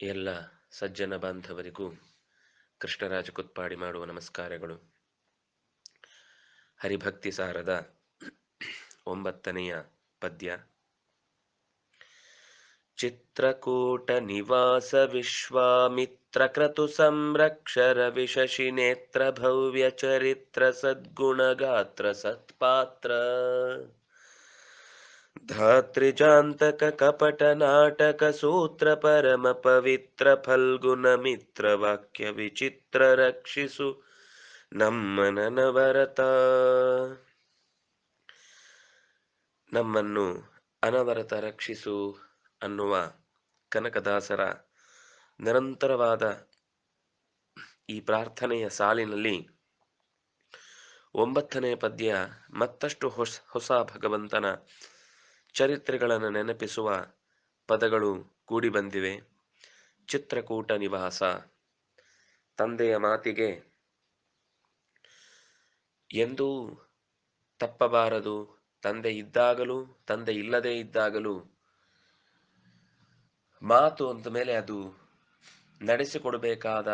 ಎಲ್ಲ ಸಜ್ಜನ ಬಾಂಧವರಿಗೂ ಕೃಷ್ಣರಾಜ ಕುತ್ಪಾಡಿ ಮಾಡುವ ನಮಸ್ಕಾರಗಳು. ಹರಿಭಕ್ತಿ ಸಾರದ ಒಂಬತ್ತನೆಯ ಪದ್ಯ. ಚಿತ್ರಕೂಟ ನಿವಾಸ ವಿಶ್ವಾಮಿತ್ರ ಕ್ರತು ಸಂರಕ್ಷರ ವಿಶಶಿ ನೇತ್ರ ಭವ್ಯ ಚರಿತ್ರ ಸದ್ಗುಣ ಗಾತ್ರ ಸತ್ಪಾತ್ರ. ಧಾತ್ರಿಜಾಂತಕ ಕಪಟ ನಾಟಕ ಸೂತ್ರ ಪರಮ ಪವಿತ್ರ ಫಲ್ಗುಣ ಮಿತ್ರ ವಾಕ್ಯ ವಿಚಿತ್ರ ರಕ್ಷಿಸು. ನಮ್ಮ ನನವರತ ನಮ್ಮನ್ನು ಅನವರತ ರಕ್ಷಿಸು ಅನ್ನುವ ಕನಕದಾಸರ ನಿರಂತರವಾದ ಈ ಪ್ರಾರ್ಥನೆಯ ಸಾಲಿನಲ್ಲಿ ಒಂಬತ್ತನೇ ಪದ್ಯ ಮತ್ತಷ್ಟು ಹೊಸ ಹೊಸ ಭಗವಂತನ ಚರಿತ್ರೆಗಳನ್ನು ನೆನಪಿಸುವ ಪದಗಳು ಕೂಡಿ ಬಂದಿವೆ. ಚಿತ್ರಕೂಟ ನಿವಾಸ. ತಂದೆಯ ಮಾತಿಗೆ, ಎಂದೂ ತಪ್ಪಬಾರದು. ತಂದೆ ಇದ್ದಾಗಲೂ, ತಂದೆ ಇಲ್ಲದೇ ಇದ್ದಾಗಲೂ ಮಾತು ಅಂದ ಮೇಲೆ ಅದು ನಡೆಸಿಕೊಡಬೇಕಾದ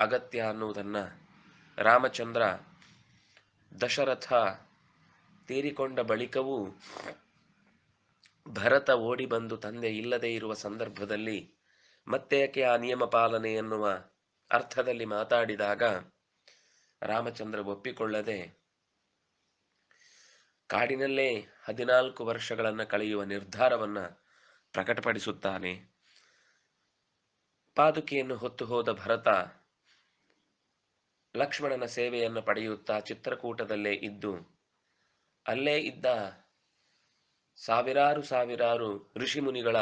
ಅಗತ್ಯ ಅನ್ನುವುದನ್ನು ರಾಮಚಂದ್ರ ದಶರಥ ತೀರಿಕೊಂಡ ಬಳಿಕವೂ ಭರತ ಓಡಿ ಬಂದು ತಂದೆ ಇಲ್ಲದೆ ಇರುವ ಸಂದರ್ಭದಲ್ಲಿ ಮತ್ತೇಕೆ ಆ ನಿಯಮ ಪಾಲನೆ ಎನ್ನುವ ಅರ್ಥದಲ್ಲಿ ಮಾತಾಡಿದಾಗ ರಾಮಚಂದ್ರ ಒಪ್ಪಿಕೊಳ್ಳದೆ ಕಾಡಿನಲ್ಲೇ ಹದಿನಾಲ್ಕು ವರ್ಷಗಳನ್ನು ಕಳೆಯುವ ನಿರ್ಧಾರವನ್ನ ಪ್ರಕಟಪಡಿಸುತ್ತಾನೆ. ಪಾದುಕೆಯನ್ನು ಹೊತ್ತು ಹೋದ ಭರತ ಲಕ್ಷ್ಮಣನ ಸೇವೆಯನ್ನು ಪಡೆಯುತ್ತಾ ಚಿತ್ರಕೂಟದಲ್ಲೇ ಇದ್ದು, ಅಲ್ಲೇ ಇದ್ದ ಸಾವಿರಾರು ಸಾವಿರಾರು ಋಷಿಮುನಿಗಳ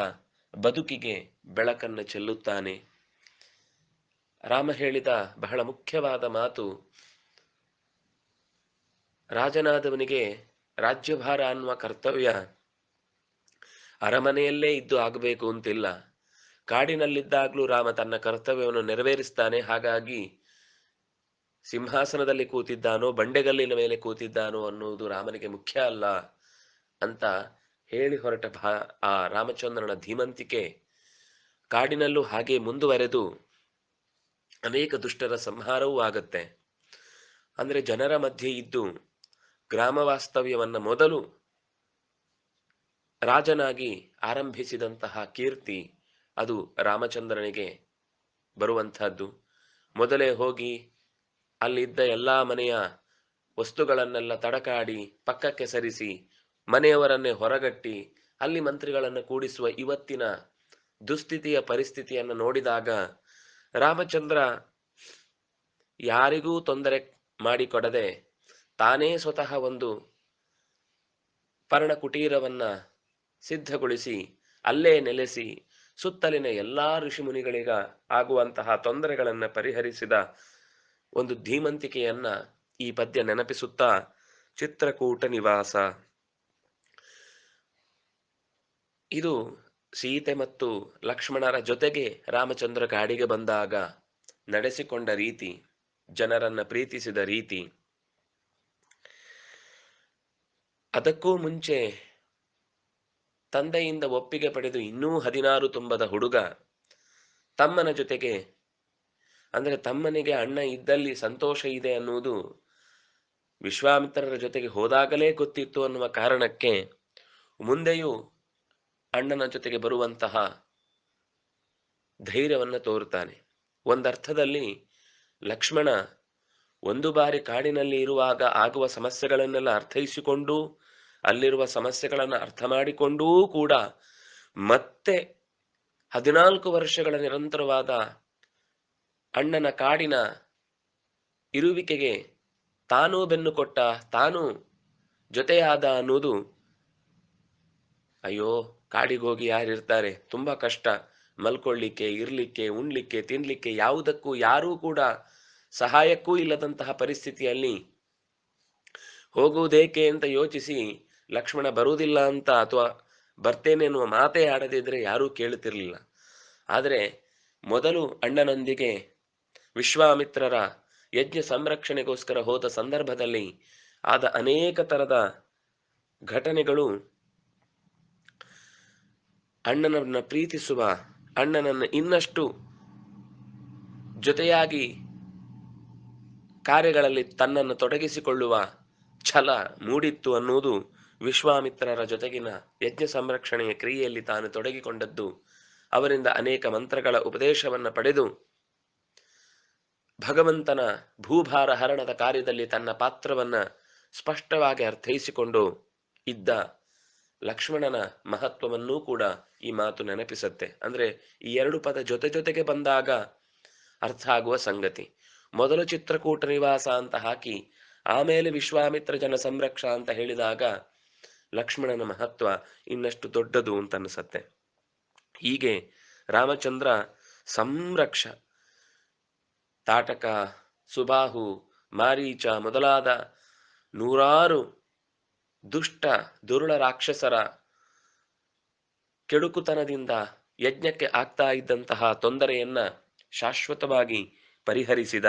ಬದುಕಿಗೆ ಬೆಳಕನ್ನು ಚೆಲ್ಲುತ್ತಾನೆ. ರಾಮ ಹೇಳಿದ ಬಹಳ ಮುಖ್ಯವಾದ ಮಾತು, ರಾಜನಾದವನಿಗೆ ರಾಜ್ಯಭಾರ ಅನ್ನುವ ಕರ್ತವ್ಯ ಅರಮನೆಯಲ್ಲೇ ಇದ್ದು ಆಗಬೇಕು ಅಂತಿಲ್ಲ. ಕಾಡಿನಲ್ಲಿದ್ದಾಗಲೂ ರಾಮ ತನ್ನ ಕರ್ತವ್ಯವನ್ನು ನೆರವೇರಿಸ್ತಾನೆ. ಹಾಗಾಗಿ ಸಿಂಹಾಸನದಲ್ಲಿ ಕೂತಿದ್ದಾನೋ, ಬಂಡೆಗಲ್ಲಿನ ಮೇಲೆ ಕೂತಿದ್ದಾನೋ ಅನ್ನುವುದು ರಾಮನಿಗೆ ಮುಖ್ಯ ಅಲ್ಲ ಅಂತ ಹೇಳಿ ಹೊರಟ ಭಾ, ಆ ರಾಮಚಂದ್ರನ ಧೀಮಂತಿಕೆ ಕಾಡಿನಲ್ಲೂ ಹಾಗೆ ಮುಂದುವರೆದು ಅನೇಕ ದುಷ್ಟರ ಸಂಹಾರವೂ ಆಗತ್ತೆ. ಅಂದ್ರೆ ಜನರ ಮಧ್ಯೆ ಇದ್ದು ಗ್ರಾಮ ವಾಸ್ತವ್ಯವನ್ನ ಮೊದಲು ರಾಜನಾಗಿ ಆರಂಭಿಸಿದಂತಹ ಕೀರ್ತಿ ಅದು ರಾಮಚಂದ್ರನಿಗೆ ಬರುವಂತಹದ್ದು ಮೊದಲೇ ಹೋಗಿ ಅಲ್ಲಿದ್ದ ಎಲ್ಲಾ ಮನೆಯ ವಸ್ತುಗಳನ್ನೆಲ್ಲ ತಡಕಾಡಿ ಪಕ್ಕಕ್ಕೆ ಸರಿಸಿ ಮನೆಯವರನ್ನೇ ಹೊರಗಟ್ಟಿ ಅಲ್ಲಿ ಮಂತ್ರಿಗಳನ್ನು ಕೂಡಿಸುವ ಇವತ್ತಿನ ದುಸ್ಥಿತಿಯ ಪರಿಸ್ಥಿತಿಯನ್ನು ನೋಡಿದಾಗ ರಾಮಚಂದ್ರ ಯಾರಿಗೂ ತೊಂದರೆ ಮಾಡಿಕೊಡದೆ ತಾನೇ ಸ್ವತಃ ಒಂದು ಪರ್ಣಕುಟೀರವನ್ನ ಸಿದ್ಧಗೊಳಿಸಿ ಅಲ್ಲೇ ನೆಲೆಸಿ ಸುತ್ತಲಿನ ಎಲ್ಲಾ ಋಷಿಮುನಿಗಳಿಗ ಆಗುವಂತಹ ತೊಂದರೆಗಳನ್ನು ಪರಿಹರಿಸಿದ ಒಂದು ಧೀಮಂತಿಕೆಯನ್ನ ಈ ಪದ್ಯ ನೆನಪಿಸುತ್ತಾ ಚಿತ್ರಕೂಟ ನಿವಾಸ. ಇದು ಸೀತೆ ಮತ್ತು ಲಕ್ಷ್ಮಣರ ಜೊತೆಗೆ ರಾಮಚಂದ್ರ ಕಾಡಿಗೆ ಬಂದಾಗ ನಡೆಸಿಕೊಂಡ ರೀತಿ, ಜನರನ್ನ ಪ್ರೀತಿಸಿದ ರೀತಿ. ಅದಕ್ಕೂ ಮುಂಚೆ ತಂದೆಯಿಂದ ಒಪ್ಪಿಗೆ ಪಡೆದು ಇನ್ನೂ ಹದಿನಾರು ತುಂಬದ ಹುಡುಗ ತಮ್ಮನ ಜೊತೆಗೆ, ಅಂದರೆ ತಮ್ಮನಿಗೆ ಅಣ್ಣ ಇದ್ದಲ್ಲಿ ಸಂತೋಷ ಇದೆ ಅನ್ನುವುದು ವಿಶ್ವಾಮಿತ್ರರ ಜೊತೆಗೆ ಹೋದಾಗಲೇ ಗೊತ್ತಿತ್ತು ಅನ್ನುವ ಕಾರಣಕ್ಕೆ ಮುಂದೆಯೂ ಅಣ್ಣನ ಜೊತೆಗೆ ಬರುವಂತಹ ಧೈರ್ಯವನ್ನು ತೋರುತ್ತಾನೆ. ಒಂದರ್ಥದಲ್ಲಿ ಲಕ್ಷ್ಮಣ ಒಂದು ಬಾರಿ ಕಾಡಿನಲ್ಲಿ ಇರುವಾಗ ಆಗುವ ಸಮಸ್ಯೆಗಳನ್ನೆಲ್ಲ ಅರ್ಥೈಸಿಕೊಂಡು, ಅಲ್ಲಿರುವ ಸಮಸ್ಯೆಗಳನ್ನು ಅರ್ಥ ಮಾಡಿಕೊಂಡೂ ಕೂಡ ಮತ್ತೆ ಹದಿನಾಲ್ಕು ವರ್ಷಗಳ ನಿರಂತರವಾದ ಅಣ್ಣನ ಕಾಡಿನ ಇರುವಿಕೆಗೆ ತಾನೂ ಬೆನ್ನು ಕೊಟ್ಟ, ತಾನು ಜೊತೆಯಾದ ಅನ್ನೋದು, ಅಯ್ಯೋ ಕಾಡಿಗೆ ಹೋಗಿ ಯಾರಿರ್ತಾರೆ? ತುಂಬಾ ಕಷ್ಟ. ಮಲ್ಕೊಳ್ಳಿಕ್ಕೆ, ಇರ್ಲಿಕ್ಕೆ, ಉಣ್ಲಿಕ್ಕೆ, ತಿನ್ಲಿಕ್ಕೆ ಯಾವುದಕ್ಕೂ, ಯಾರೂ ಕೂಡ ಸಹಾಯಕ್ಕೂ ಇಲ್ಲದಂತಹ ಪರಿಸ್ಥಿತಿಯಲ್ಲಿ ಹೋಗುವುದೇಕೆ ಅಂತ ಯೋಚಿಸಿ ಲಕ್ಷ್ಮಣ ಬರುವುದಿಲ್ಲ ಅಂತ ಅಥವಾ ಬರ್ತೇನೆ ಎನ್ನುವ ಮಾತೇ ಆಡದಿದ್ರೆ ಯಾರೂ ಕೇಳುತ್ತಿರಲಿಲ್ಲ. ಆದರೆ ಮೊದಲು ಅಣ್ಣನೊಂದಿಗೆ ವಿಶ್ವಾಮಿತ್ರರ ಯಜ್ಞ ಸಂರಕ್ಷಣೆಗೋಸ್ಕರ ಹೋದ ಸಂದರ್ಭದಲ್ಲಿ ಆದ ಅನೇಕ ತರದ ಘಟನೆಗಳು ಅಣ್ಣನನ್ನ ಪ್ರೀತಿಸುವ ಅಣ್ಣನನ್ನು ಇನ್ನಷ್ಟು ಜೊತೆಯಾಗಿ ಕಾರ್ಯಗಳಲ್ಲಿ ತನ್ನನ್ನು ತೊಡಗಿಸಿಕೊಳ್ಳುವ ಛಲ ಮೂಡಿತ್ತು ಅನ್ನುವುದು ವಿಶ್ವಾಮಿತ್ರರ ಜೊತೆಗಿನ ಯಜ್ಞ ಸಂರಕ್ಷಣೆಯ ಕ್ರಿಯೆಯಲ್ಲಿ ತಾನು ತೊಡಗಿಕೊಂಡದ್ದು. ಅವರಿಂದ ಅನೇಕ ಮಂತ್ರಗಳ ಉಪದೇಶವನ್ನು ಪಡೆದು ಭಗವಂತನ ಭೂಭಾರ ಹರಣದ ಕಾರ್ಯದಲ್ಲಿ ತನ್ನ ಪಾತ್ರವನ್ನ ಸ್ಪಷ್ಟವಾಗಿ ಅರ್ಥೈಸಿಕೊಂಡು ಇದ್ದ ಲಕ್ಷ್ಮಣನ ಮಹತ್ವವನ್ನೂ ಕೂಡ ಈ ಮಾತು ನೆನಪಿಸುತ್ತೆ. ಅಂದ್ರೆ ಈ ಎರಡು ಪದ ಜೊತೆ ಜೊತೆಗೆ ಬಂದಾಗ ಅರ್ಥ ಆಗುವ ಸಂಗತಿ. ಮೊದಲು ಚಿತ್ರಕೂಟ ನಿವಾಸ ಅಂತ ಹಾಕಿ, ಆಮೇಲೆ ವಿಶ್ವಾಮಿತ್ರ ಜನ ಸಂರಕ್ಷ ಅಂತ ಹೇಳಿದಾಗ ಲಕ್ಷ್ಮಣನ ಮಹತ್ವ ಇನ್ನಷ್ಟು ದೊಡ್ಡದು ಅಂತ ಅನಿಸತ್ತೆ. ಹೀಗೆ ರಾಮಚಂದ್ರ ಸಂರಕ್ಷ, ತಾಟಕ, ಸುಬಾಹು, ಮಾರೀಚ ಮೊದಲಾದ ನೂರಾರು ದುಷ್ಟ, ದುರುಳ ರಾಕ್ಷಸರ ಕೆಡುಕುತನದಿಂದ ಯಜ್ಞಕ್ಕೆ ಆಗ್ತಾ ಇದ್ದಂತಹ ತೊಂದರೆಯನ್ನ ಶಾಶ್ವತವಾಗಿ ಪರಿಹರಿಸಿದ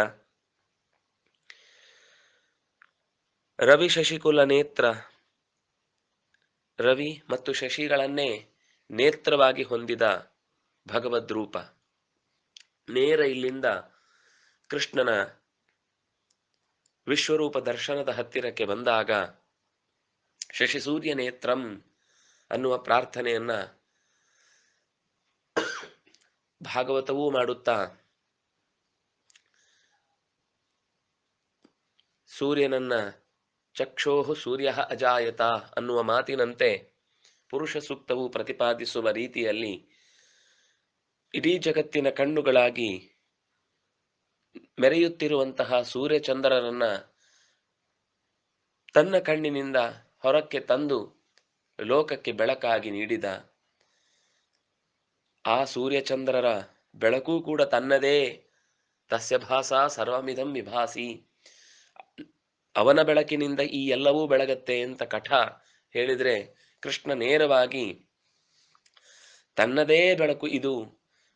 ರವಿ ಶಶಿಕುಲ ನೇತ್ರ. ರವಿ ಮತ್ತು ಶಶಿಗಳನ್ನೇ ನೇತ್ರವಾಗಿ ಹೊಂದಿದ ಭಗವದ್ ರೂಪ. ನೇರ ಇಲ್ಲಿಂದ ಕೃಷ್ಣನ ವಿಶ್ವರೂಪ ದರ್ಶನದ ಹತ್ತಿರಕ್ಕೆ ಬಂದಾಗ ಶಶಿಸೂರ್ಯ ನೇತ್ರಂ ಅನ್ನುವ ಪ್ರಾರ್ಥನೆಯನ್ನ ಭಾಗವತವೂ ಮಾಡುತ್ತಾ ಸೂರ್ಯನನ್ನ ಚಕ್ಷೋಹು ಸೂರ್ಯ ಅಜಾಯತ ಅನ್ನುವ ಮಾತಿನಂತೆ ಪುರುಷ ಸೂಕ್ತವು ಪ್ರತಿಪಾದಿಸುವ ರೀತಿಯಲ್ಲಿ ಇಡೀ ಜಗತ್ತಿನ ಕಣ್ಣುಗಳಾಗಿ ಮೆರೆಯುತ್ತಿರುವಂತಹ ಸೂರ್ಯಚಂದ್ರರನ್ನ ತನ್ನ ಕಣ್ಣಿನಿಂದ ಹೊರಕ್ಕೆ ತಂದು ಲೋಕಕ್ಕೆ ಬೆಳಕಾಗಿ ನೀಡಿದ ಆ ಸೂರ್ಯಚಂದ್ರರ ಬೆಳಕು ಕೂಡ ತನ್ನದೇ. ತಸ್ಯ ಭಾಸ ಸರ್ವಮಿದಂ ವಿಭಾಸಿ. ಅವನ ಬೆಳಕಿನಿಂದ ಈ ಎಲ್ಲವೂ ಬೆಳಗತ್ತೆ ಅಂತ ಕಠ ಹೇಳಿದ್ರೆ ಕೃಷ್ಣ ನೇರವಾಗಿ ತನ್ನದೇ ಬೆಳಕು ಇದು.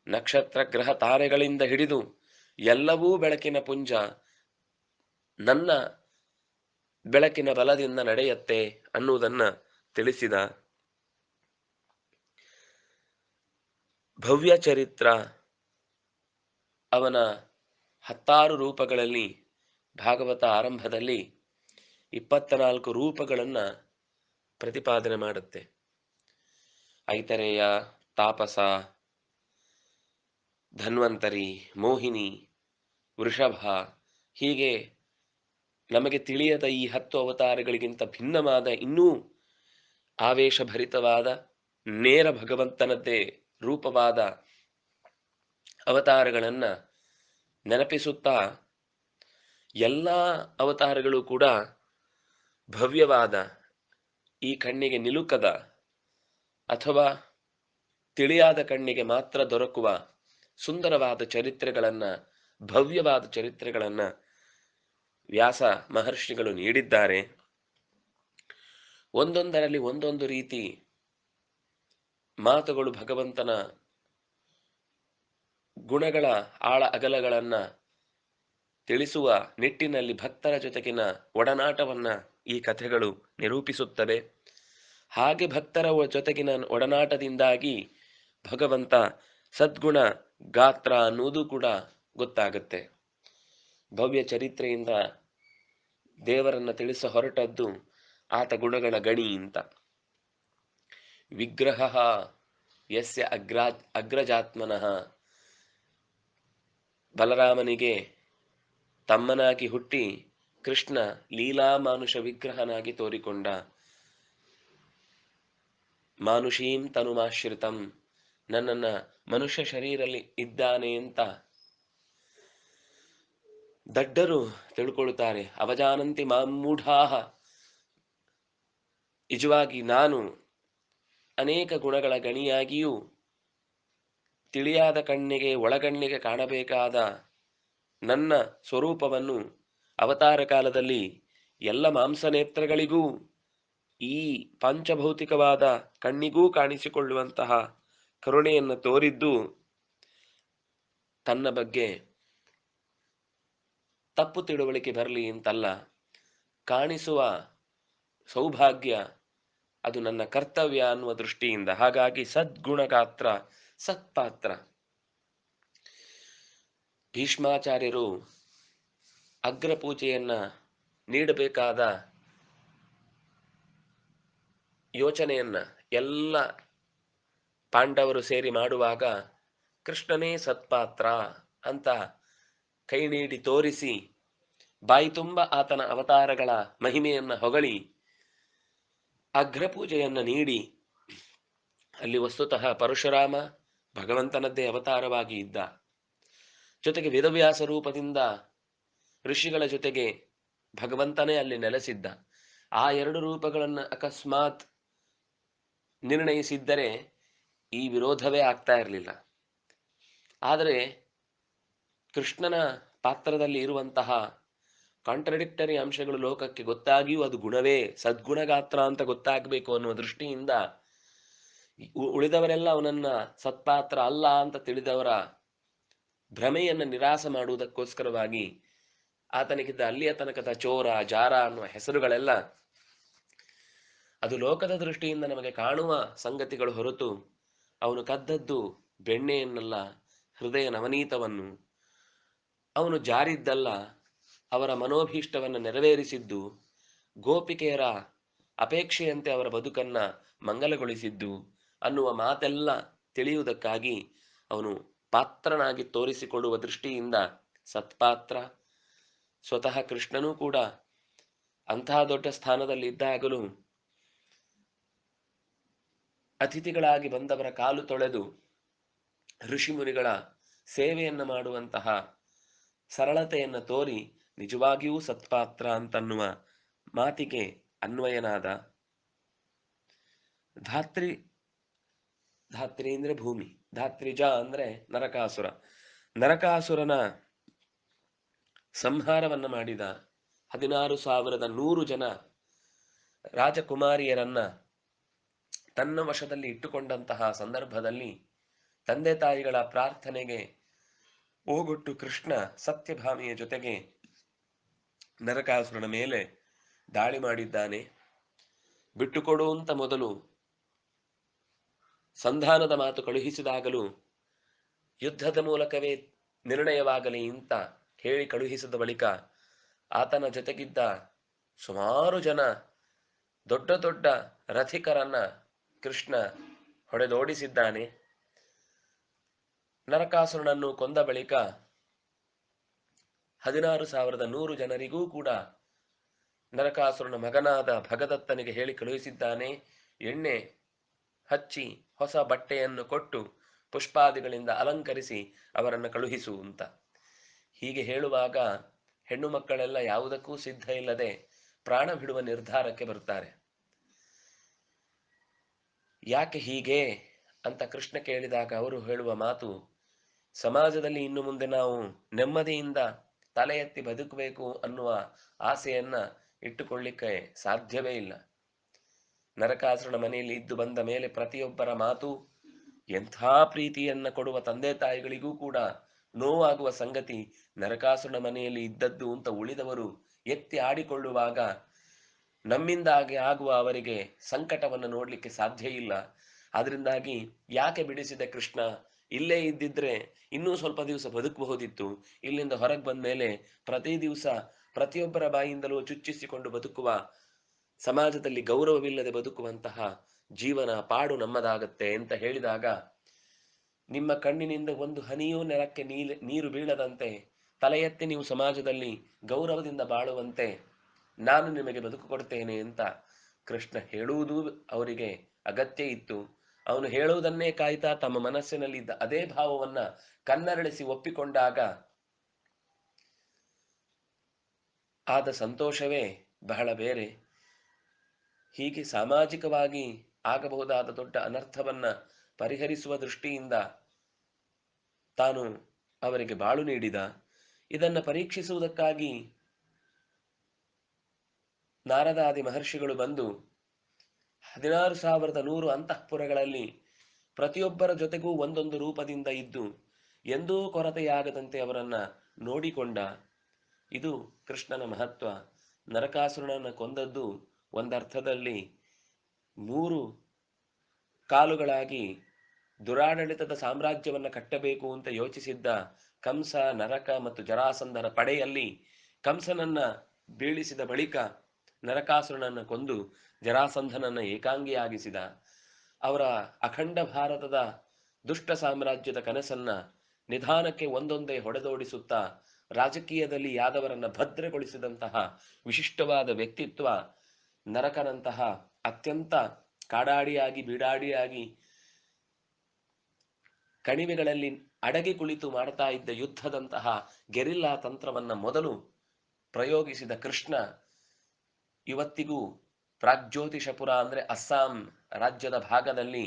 ನಕ್ಷತ್ರ ಗ್ರಹ ತಾರೆಗಳಿಂದ ಹಿಡಿದು ಎಲ್ಲವೂ ಬೆಳಕಿನ ಪುಂಜ. ನನ್ನ ಬೆಳಕಿನ ಬಲದಿಂದ ನಡೆಯತ್ತೆ ಅನ್ನುವುದನ್ನ ತಿಳಿಸಿದ ಭವ್ಯ ಚರಿತ್ರ ಅವನ ಹತ್ತಾರು ರೂಪಗಳಲ್ಲಿ ಭಾಗವತ ಆರಂಭದಲ್ಲಿ ಇಪ್ಪತ್ತನಾಲ್ಕು ರೂಪಗಳನ್ನ ಪ್ರತಿಪಾದನೆ ಮಾಡುತ್ತೆ. ಐತರೇಯ, ತಾಪಸ, ಧನ್ವಂತರಿ, ಮೋಹಿನಿ, ವೃಷಭ ಹೀಗೆ ನಮಗೆ ತಿಳಿಯದ ಈ ಹತ್ತು ಅವತಾರಗಳಿಗಿಂತ ಭಿನ್ನವಾದ, ಇನ್ನೂ ಆವೇಶಭರಿತವಾದ, ನೇರ ಭಗವಂತನದ್ದೇ ರೂಪವಾದ ಅವತಾರಗಳನ್ನು ನೆನಪಿಸುತ್ತಾ, ಎಲ್ಲ ಅವತಾರಗಳು ಕೂಡ ಭವ್ಯವಾದ, ಈ ಕಣ್ಣಿಗೆ ನಿಲುಕದ ಅಥವಾ ತಿಳಿಯಾದ ಕಣ್ಣಿಗೆ ಮಾತ್ರ ದೊರಕುವ ಸುಂದರವಾದ ಚರಿತ್ರೆಗಳನ್ನು, ಭವ್ಯವಾದ ಚರಿತ್ರೆಗಳನ್ನ ವ್ಯಾಸ ಮಹರ್ಷಿಗಳು ನೀಡಿದ್ದಾರೆ. ಒಂದೊಂದರಲ್ಲಿ ಒಂದೊಂದು ರೀತಿ ಮಾತುಗಳು ಭಗವಂತನ ಗುಣಗಳ ಆಳ ಅಗಲಗಳನ್ನ ತಿಳಿಸುವ ನಿಟ್ಟಿನಲ್ಲಿ ಭಕ್ತರ ಜೊತೆಗಿನ ಒಡನಾಟವನ್ನ ಈ ಕಥೆಗಳು ನಿರೂಪಿಸುತ್ತವೆ. ಹಾಗೆ ಭಕ್ತರ ಜೊತೆಗಿನ ಒಡನಾಟದಿಂದಾಗಿ ಭಗವಂತ ಸದ್ಗುಣ ಗಾತ್ರ ಅನ್ನುವುದು ಕೂಡ ಗೊತ್ತಾಗುತ್ತೆ. ಭವ್ಯ ಚರಿತ್ರೆಯಿಂದ ದೇವರನ್ನ ತಿಳಿಸ ಹೊರಟದ್ದು ಆತ ಗುಣಗಳ ಗಣಿ ಅಂತ ವಿಗ್ರಹ ಯಸ್ಯ ಅಗ್ರಾ ಅಗ್ರಜಾತ್ಮನಃ. ಬಲರಾಮನಿಗೆ ತಮ್ಮನಾಗಿ ಹುಟ್ಟಿ ಕೃಷ್ಣ ಲೀಲಾ ಮಾನುಷ ವಿಗ್ರಹನಾಗಿ ತೋರಿಕೊಂಡ. ಮಾನುಷೀಂ ತನುಮಾಶ್ರಿತಂ, ನನ್ನನ್ನ ಮನುಷ್ಯ ಶರೀರಲ್ಲಿ ಇದ್ದಾನೆ ಅಂತ ದಡ್ಡರು ತಿಳ್ಕೊಳ್ಳುತ್ತಾರೆ ಅವಜಾನಂತಿ ಮಾಮೂಢಾಹ ನಿಜವಾಗಿ ನಾನು ಅನೇಕ ಗುಣಗಳ ಗಣಿಯಾಗಿಯೂ ತಿಳಿಯಾದ ಕಣ್ಣಿಗೆ ಒಳಗಣ್ಣಿಗೆ ಕಾಣಬೇಕಾದ ನನ್ನ ಸ್ವರೂಪವನ್ನು ಅವತಾರ ಕಾಲದಲ್ಲಿ ಎಲ್ಲ ಮಾಂಸನೇತ್ರಗಳಿಗೂ, ಈ ಪಂಚಭೌತಿಕವಾದ ಕಣ್ಣಿಗೂ ಕಾಣಿಸಿಕೊಳ್ಳುವಂತಹ ಕರುಣೆಯನ್ನು ತೋರಿದ್ದು ತನ್ನ ಬಗ್ಗೆ ತಪ್ಪು ತಿಳುವಳಿಕೆ ಬರಲಿ ಅಂತಲ್ಲ, ಕಾಣಿಸುವ ಸೌಭಾಗ್ಯ ಅದು ನನ್ನ ಕರ್ತವ್ಯ ಅನ್ನುವ ದೃಷ್ಟಿಯಿಂದ. ಹಾಗಾಗಿ ಸದ್ಗುಣಗಾತ್ರ, ಸತ್ಪಾತ್ರ. ಭೀಷ್ಮಾಚಾರ್ಯರು ಅಗ್ರಪೂಜೆಯನ್ನ ನೀಡಬೇಕಾದ ಯೋಚನೆಯನ್ನ ಎಲ್ಲ ಪಾಂಡವರು ಸೇರಿ ಮಾಡುವಾಗ ಕೃಷ್ಣನೇ ಸತ್ಪಾತ್ರ ಅಂತ ಕೈ ನೀಡಿ ತೋರಿಸಿ. ಬಾಯಿ ತುಂಬ ಆತನ ಅವತಾರಗಳ ಮಹಿಮೆಯನ್ನ ಹೊಗಳಿ. ಅಗ್ರಪೂಜೆಯನ್ನ ನೀಡಿ. ಅಲ್ಲಿ ವಸ್ತುತಃ ಪರಶುರಾಮ ಭಗವಂತನದ್ದೇ ಅವತಾರವಾಗಿ ಇದ್ದ. ಜೊತೆಗೆ ವೇದವ್ಯಾಸ ರೂಪದಿಂದ ಋಷಿಗಳ ಜೊತೆಗೆ ಭಗವಂತನೇ ಅಲ್ಲಿ ನೆಲೆಸಿದ್ದ. ಆ ಎರಡು ರೂಪಗಳನ್ನು ಅಕಸ್ಮಾತ್ ನಿರ್ಣಯಿಸಿದ್ದರೆ ಈ ವಿರೋಧವೇ ಆಗ್ತಾ ಇರಲಿಲ್ಲ. ಆದರೆ ಕೃಷ್ಣನ ಪಾತ್ರದಲ್ಲಿ ಇರುವಂತಹ ಕಾಂಟ್ರಡಿಕ್ಟರಿ ಅಂಶಗಳು ಲೋಕಕ್ಕೆ ಗೊತ್ತಾಗಿಯೂ ಅದು ಗುಣವೇ, ಸದ್ಗುಣಗಾತ್ರ ಅಂತ ಗೊತ್ತಾಗಬೇಕು ಅನ್ನುವ ದೃಷ್ಟಿಯಿಂದ ಉಳಿದವರೆಲ್ಲ ಅವನನ್ನ ಸತ್ಪಾತ್ರ ಅಲ್ಲ ಅಂತ ತಿಳಿದವರ ಭ್ರಮೆಯನ್ನು ನಿರಾಸ ಮಾಡುವುದಕ್ಕೋಸ್ಕರವಾಗಿ ಆತನಿಗಿದ್ದ ಅಲ್ಲಿಯ ತನಕದ ಚೋರ, ಜಾರ ಅನ್ನುವ ಹೆಸರುಗಳೆಲ್ಲ ಅದು ಲೋಕದ ದೃಷ್ಟಿಯಿಂದ ನಮಗೆ ಕಾಣುವ ಸಂಗತಿಗಳು ಹೊರತು ಅವನು ಕದ್ದದ್ದು ಬೆಣ್ಣೆಯನ್ನಲ್ಲ ಹೃದಯ ನವನೀತವನ್ನು ಅವನು ಜಾರಿದ್ದಲ್ಲ, ಅವರ ಮನೋಭೀಷ್ಟವನ್ನು ನೆರವೇರಿಸಿದ್ದು, ಗೋಪಿಕೆಯರ ಅಪೇಕ್ಷೆಯಂತೆ ಅವರ ಬದುಕನ್ನ ಮಂಗಲಗೊಳಿಸಿದ್ದು ಅನ್ನುವ ಮಾತೆಲ್ಲ ತಿಳಿಯುವುದಕ್ಕಾಗಿ ಅವನು ಪಾತ್ರನಾಗಿ ತೋರಿಸಿಕೊಳ್ಳುವ ದೃಷ್ಟಿಯಿಂದ ಸತ್ಪಾತ್ರ. ಸ್ವತಃ ಕೃಷ್ಣನೂ ಕೂಡ ಅಂತಹ ದೊಡ್ಡ ಸ್ಥಾನದಲ್ಲಿ ಇದ್ದಾಗಲೂ ಅತಿಥಿಗಳಾಗಿ ಬಂದವರ ಕಾಲು ತೊಳೆದು ಋಷಿಮುನಿಗಳ ಸೇವೆಯನ್ನು ಮಾಡುವಂತಹ ಸರಳತೆಯನ್ನು ತೋರಿ ನಿಜವಾಗಿಯೂ ಸತ್ಪಾತ್ರ ಅಂತನ್ನುವ ಮಾತಿಗೆ ಅನ್ವಯನಾದ ಧಾತ್ರಿ ಧಾತ್ರಿ ಅಂದ್ರೆ ಭೂಮಿ ಧಾತ್ರಿಜ ಅಂದ್ರೆ ನರಕಾಸುರ. ನರಕಾಸುರನ ಸಂಹಾರವನ್ನ ಮಾಡಿದ ಹದಿನಾರು ಸಾವಿರದ ನೂರು ಜನ ರಾಜಕುಮಾರಿಯರನ್ನ ತನ್ನ ವಶದಲ್ಲಿ ಇಟ್ಟುಕೊಂಡಂತಹ ಸಂದರ್ಭದಲ್ಲಿ ತಂದೆ ತಾಯಿಗಳ ಪ್ರಾರ್ಥನೆಗೆ ಓಗೊಟ್ಟು ಕೃಷ್ಣ ಸತ್ಯಭಾಮಿಯ ಜೊತೆಗೆ ನರಕಾಸುರನ ಮೇಲೆ ದಾಳಿ ಮಾಡಿದ್ದಾನೆ. ಬಿಟ್ಟುಕೊಡು ಅಂತ ಮೊದಲು ಸಂಧಾನದ ಮಾತು ಕಳುಹಿಸಿದಾಗಲೂ ಯುದ್ಧದ ಮೂಲಕವೇ ನಿರ್ಣಯವಾಗಲಿ ಅಂತ ಹೇಳಿ ಕಳುಹಿಸಿದ ಬಳಿಕ ಆತನ ಜೊತೆಗಿದ್ದ ಸುಮಾರು ಜನ ದೊಡ್ಡ ದೊಡ್ಡ ರಥಿಕರನ್ನ ಕೃಷ್ಣ ಹೊಡೆದೋಡಿಸಿದ್ದಾನೆ. ನರಕಾಸುರನನ್ನು ಕೊಂದ ಬಳಿಕ ಹದಿನಾರು ಸಾವಿರದ ನೂರು ಜನರಿಗೂ ಕೂಡ ನರಕಾಸುರನ ಮಗನಾದ ಭಗದತ್ತನಿಗೆ ಹೇಳಿ ಕಳುಹಿಸಿದ್ದಾನೆ. ಎಣ್ಣೆ ಹಚ್ಚಿ ಹೊಸ ಬಟ್ಟೆಯನ್ನು ಕೊಟ್ಟು ಪುಷ್ಪಾದಿಗಳಿಂದ ಅಲಂಕರಿಸಿ ಅವರನ್ನು ಕಳುಹಿಸು ಅಂತ. ಹೀಗೆ ಹೇಳುವಾಗ ಹೆಣ್ಣು ಮಕ್ಕಳೆಲ್ಲ ಯಾವುದಕ್ಕೂ ಸಿದ್ಧ ಇಲ್ಲದೆ ಪ್ರಾಣ ಬಿಡುವ ನಿರ್ಧಾರಕ್ಕೆ ಬರುತ್ತಾರೆ. ಯಾಕೆ ಹೀಗೆ ಅಂತ ಕೃಷ್ಣ ಕೇಳಿದಾಗ ಅವರು ಹೇಳುವ ಮಾತು ಸಮಾಜದಲ್ಲಿ ಇನ್ನು ಮುಂದೆ ನಾವು ನೆಮ್ಮದಿಯಿಂದ ತಲೆ ಎತ್ತಿ ಬದುಕಬೇಕು ಅನ್ನುವ ಆಸೆಯನ್ನ ಇಟ್ಟುಕೊಳ್ಳಿಕ್ಕೆ ಸಾಧ್ಯವೇ ಇಲ್ಲ. ನರಕಾಸುರನ ಮನೆಯಲ್ಲಿ ಇದ್ದು ಬಂದ ಮೇಲೆ ಪ್ರತಿಯೊಬ್ಬರ ಮಾತು, ಎಂಥ ಪ್ರೀತಿಯನ್ನ ಕೊಡುವ ತಂದೆ ತಾಯಿಗಳಿಗೂ ಕೂಡ ನೋವಾಗುವ ಸಂಗತಿ ನರಕಾಸುರನ ಮನೆಯಲ್ಲಿ ಇದ್ದದ್ದು ಅಂತ ಉಳಿದವರು ಎತ್ತಿ ಆಡಿಕೊಳ್ಳುವಾಗ ನಮ್ಮಿಂದಾಗಿ ಆಗುವ ಅವರಿಗೆ ಸಂಕಟವನ್ನು ನೋಡ್ಲಿಕ್ಕೆ ಸಾಧ್ಯ ಇಲ್ಲ. ಅದರಿಂದಾಗಿ ಯಾಕೆ ಬಿಡಿಸಿದ ಕೃಷ್ಣ? ಇಲ್ಲೇ ಇದ್ದಿದ್ರೆ ಇನ್ನೂ ಸ್ವಲ್ಪ ದಿವಸ ಬದುಕಬಹುದಿತ್ತು. ಇಲ್ಲಿಂದ ಹೊರಗೆ ಬಂದ ಮೇಲೆ ಪ್ರತಿ ದಿವಸ ಪ್ರತಿಯೊಬ್ಬರ ಬಾಯಿಂದಲೂ ಚುಚ್ಚಿಸಿಕೊಂಡು ಬದುಕುವ, ಸಮಾಜದಲ್ಲಿ ಗೌರವವಿಲ್ಲದೆ ಬದುಕುವಂತಹ ಜೀವನ ಪಾಡು ನಮ್ಮದಾಗತ್ತೆ ಅಂತ ಹೇಳಿದಾಗ, ನಿಮ್ಮ ಕಣ್ಣಿನಿಂದ ಒಂದು ಹನಿಯೂ ನೆಲಕ್ಕೆ ನೀಲ, ನೀರು ಬೀಳದಂತೆ ತಲೆ ನೀವು ಸಮಾಜದಲ್ಲಿ ಗೌರವದಿಂದ ಬಾಳುವಂತೆ ನಾನು ನಿಮಗೆ ಬದುಕು ಕೊಡ್ತೇನೆ ಅಂತ ಕೃಷ್ಣ ಹೇಳುವುದೂ ಅವರಿಗೆ ಅಗತ್ಯ ಇತ್ತು. ಅವನು ಹೇಳುವುದನ್ನೇ ಕಾಯ್ತಾ ತಮ್ಮ ಮನಸ್ಸಿನಲ್ಲಿದ್ದ ಅದೇ ಭಾವವನ್ನ ಕನ್ನರಳಿಸಿ ಒಪ್ಪಿಕೊಂಡಾಗ, ಆದ ಸಂತೋಷವೇ ಬಹಳ ಬೇರೆ. ಹೀಗೆ ಸಾಮಾಜಿಕವಾಗಿ ಆಗಬಹುದಾದ ದೊಡ್ಡ ಅನರ್ಥವನ್ನ ಪರಿಹರಿಸುವ ದೃಷ್ಟಿಯಿಂದ ತಾನು ಅವರಿಗೆ ಬಾಳು ನೀಡಿದ. ಇದನ್ನ ಪರೀಕ್ಷಿಸುವುದಕ್ಕಾಗಿ ನಾರದಾದಿ ಮಹರ್ಷಿಗಳು ಬಂದು ಹದಿನಾರು ಸಾವಿರದ ನೂರು ಅಂತಃಪುರಗಳಲ್ಲಿ ಪ್ರತಿಯೊಬ್ಬರ ಜೊತೆಗೂ ಒಂದೊಂದು ರೂಪದಿಂದ ಇದ್ದು ಎಂದೂ ಕೊರತೆಯಾಗದಂತೆ ಅವರನ್ನ ನೋಡಿಕೊಂಡ ಇದು ಕೃಷ್ಣನ ಮಹತ್ವ. ನರಕಾಸುರನನ್ನು ಕೊಂದದ್ದು ಒಂದರ್ಥದಲ್ಲಿ ಮೂರು ಕಾಲುಗಳಾಗಿ ದುರಾಡಳಿತದ ಸಾಮ್ರಾಜ್ಯವನ್ನು ಕಟ್ಟಬೇಕು ಅಂತ ಯೋಚಿಸಿದ್ದ ಕಂಸ, ನರಕ ಮತ್ತು ಜರಾಸಂಧರ ಪಡೆಯಲ್ಲಿ ಕಂಸನನ್ನ ಬೀಳಿಸಿದ ಬಳಿಕ ನರಕಾಸುರನನ್ನು ಕೊಂದು ಜರಾಸಂಧನನ್ನು ಏಕಾಂಗಿಯಾಗಿಸಿದ ಅವರ ಅಖಂಡ ಭಾರತದ ದುಷ್ಟ ಸಾಮ್ರಾಜ್ಯದ ಕನಸನ್ನ ನಿಧಾನಕ್ಕೆ ಒಂದೊಂದೇ ಹೊಡೆದೋಡಿಸುತ್ತಾ ರಾಜಕೀಯದಲ್ಲಿ ಯಾದವರನ್ನ ಭದ್ರಗೊಳಿಸಿದಂತಹ ವಿಶಿಷ್ಟವಾದ ವ್ಯಕ್ತಿತ್ವ ನರಕನಂತಹ ಅತ್ಯಂತ ಕಾಡಾಡಿಯಾಗಿ, ಬೀಡಾಡಿಯಾಗಿ ಕಣಿವೆಗಳಲ್ಲಿ ಅಡಗಿ ಕುಳಿತು ಮಾಡ್ತಾ ಇದ್ದ ಯುದ್ಧದಂತಹ ಗೆರಿಲ್ಲಾ ತಂತ್ರವನ್ನ ಮೊದಲು ಪ್ರಯೋಗಿಸಿದ ಕೃಷ್ಣ ಇವತ್ತಿಗೂ ಪ್ರಾಗ್ಜ್ಯೋತಿಷಪುರ ಅಂದ್ರೆ ಅಸ್ಸಾಂ ರಾಜ್ಯದ ಭಾಗದಲ್ಲಿ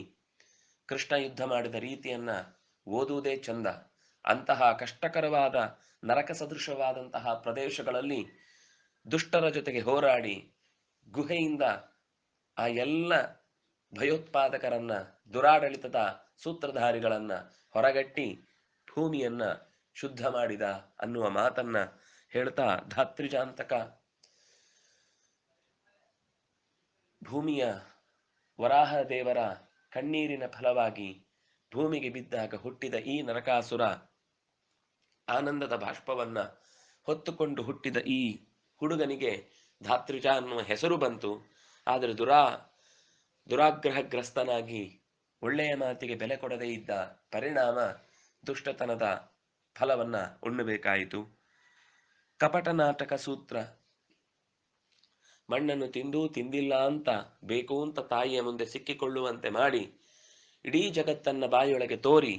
ಕೃಷ್ಣ ಯುದ್ಧ ಮಾಡಿದ ರೀತಿಯನ್ನ ಓದುವುದೇ ಚಂದ. ಅಂತಹ ಕಷ್ಟಕರವಾದ, ನರಕ ಸದೃಶವಾದಂತಹ ಪ್ರದೇಶಗಳಲ್ಲಿ ದುಷ್ಟರ ಜೊತೆಗೆ ಹೋರಾಡಿ ಗುಹೆಯಿಂದ ಆ ಎಲ್ಲ ಭಯೋತ್ಪಾದಕರನ್ನ, ದುರಾಡಳಿತದ ಸೂತ್ರಧಾರಿಗಳನ್ನ ಹೊರಗಟ್ಟಿ ಭೂಮಿಯನ್ನ ಶುದ್ಧ ಮಾಡಿದ ಅನ್ನುವ ಮಾತನ್ನ ಹೇಳ್ತಾ ಧಾತ್ರಿಜಾಂತಕ ಭೂಮಿಯ ವರಾಹ ದೇವರ ಕಣ್ಣೀರಿನ ಫಲವಾಗಿ ಭೂಮಿಗೆ ಬಿದ್ದಾಗ ಹುಟ್ಟಿದ ಈ ನರಕಾಸುರ ಆನಂದದ ಬಾಷ್ಪವನ್ನ ಹೊತ್ತುಕೊಂಡು ಹುಟ್ಟಿದ ಈ ಹುಡುಗನಿಗೆ ಧಾತ್ರಿಜ ಅನ್ನುವ ಹೆಸರು ಬಂತು. ಆದರೆ ದುರಾ, ದುರಾಗ್ರಹಗ್ರಸ್ತನಾಗಿ ಒಳ್ಳೆಯ ಮಾತಿಗೆ ಬೆಲೆ ಕೊಡದೇ ಇದ್ದ ಪರಿಣಾಮ ದುಷ್ಟತನದ ಫಲವನ್ನ ಉಣ್ಣಬೇಕಾಯಿತು. ಕಪಟ ನಾಟಕ ಸೂತ್ರ ಮಣ್ಣನ್ನು ತಿಂದು ತಿಂದಿಲ್ಲ ಅಂತ ಬೇಕು ಅಂತ ತಾಯಿಯ ಮುಂದೆ ಸಿಕ್ಕಿಕೊಳ್ಳುವಂತೆ ಮಾಡಿ ಇಡೀ ಜಗತ್ತನ್ನ ಬಾಯಿಯೊಳಗೆ ತೋರಿ.